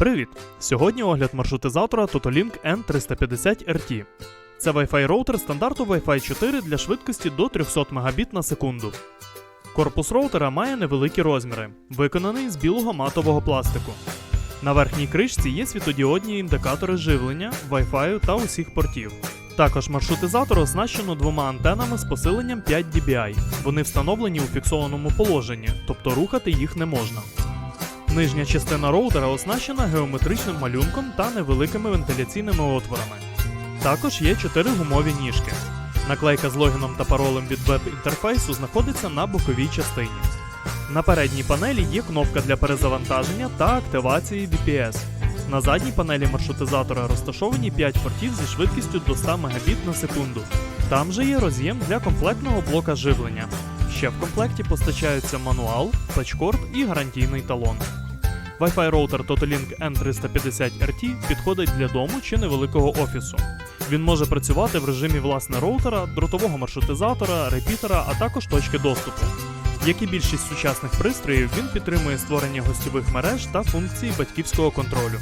Привіт! Сьогодні огляд маршрутизатора Totolink N350RT. Це Wi-Fi роутер стандарту Wi-Fi 4 для швидкості до 300 Мбіт на секунду. Корпус роутера має невеликі розміри, виконаний з білого матового пластику. На верхній кришці є світодіодні індикатори живлення, Wi-Fi та усіх портів. Також маршрутизатор оснащено двома антенами з посиленням 5 dBi. Вони встановлені у фіксованому положенні, тобто рухати їх не можна. Нижня частина роутера оснащена геометричним малюнком та невеликими вентиляційними отворами. Також є чотири гумові ніжки. Наклейка з логіном та паролем від веб-інтерфейсу знаходиться на боковій частині. На передній панелі є кнопка для перезавантаження та активації VPS. На задній панелі маршрутизатора розташовані 5 портів зі швидкістю до 100 Мбіт на секунду. Там же є роз'єм для комплектного блока живлення. Ще в комплекті постачаються мануал, тачкорд і гарантійний талон. Wi-Fi роутер Totolink N350RT підходить для дому чи невеликого офісу. Він може працювати в режимі власне роутера, дротового маршрутизатора, репітера, а також точки доступу. Як і більшість сучасних пристроїв, він підтримує створення гостьових мереж та функції батьківського контролю.